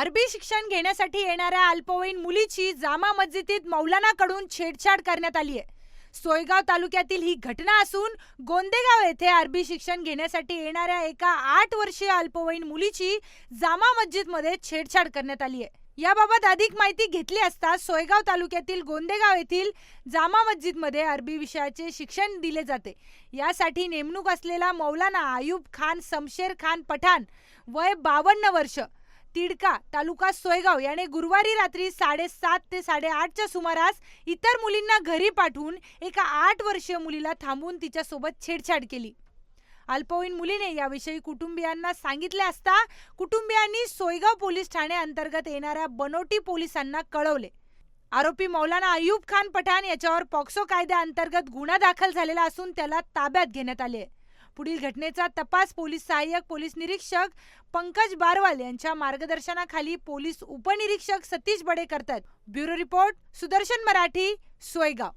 अरबी शिक्षण घेण्यासाठी येणाऱ्या अल्पवयीन मुलीची जामा मस्जिदीत मौलानाकडून छेडछाड करण्यात आली आहे. सोयगाव तालुक्यातील ही घटना असून गोंदेगाव येथे अरबी शिक्षण घेण्यासाठी येणाऱ्या एका आठ वर्षीय अल्पवयीन मुलीची जामा मस्जिदमध्ये छेडछाड करण्यात आली आहे. याबाबत अधिक माहिती घेतली असता सोयगाव तालुक्यातील गोंदेगाव येथील जामा मस्जिदमध्ये अरबी विषयाचे शिक्षण दिले जाते. यासाठी नेमणूक असलेला मौलाना आयुब खान समशेर खान पठाण वय बावन्न वर्ष तिडका तालुका सोयगाव याने गुरुवारी रात्री साडेसात ते साडेआठच्या सुमारास इतर मुलींना घरी पाठवून एका आठ वर्षीय मुलीला थांबवून तिच्यासोबत छेडछाड केली अल्पवयीन मुलीने याविषयी कुटुंबियांना सांगितले असता कुटुंबियांनी सोयगाव पोलीस ठाणे अंतर्गत येणाऱ्या बनोटी पोलिसांना कळवले आरोपी मौलाना अयूब खान पठाण याच्यावर पॉक्सो कायद्याअंतर्गत गुन्हा दाखल झालेला असून त्याला ताब्यात घेण्यात आले आहे. पुढील घटनेचा तपास पोलीस सहाय्यक पोलीस निरीक्षक पंकज बारवाल यांच्या मार्गदर्शनाखाली पोलीस उपनिरीक्षक सतीश बडे करतात. Bureau report Sudarshan Marathi Soygaon.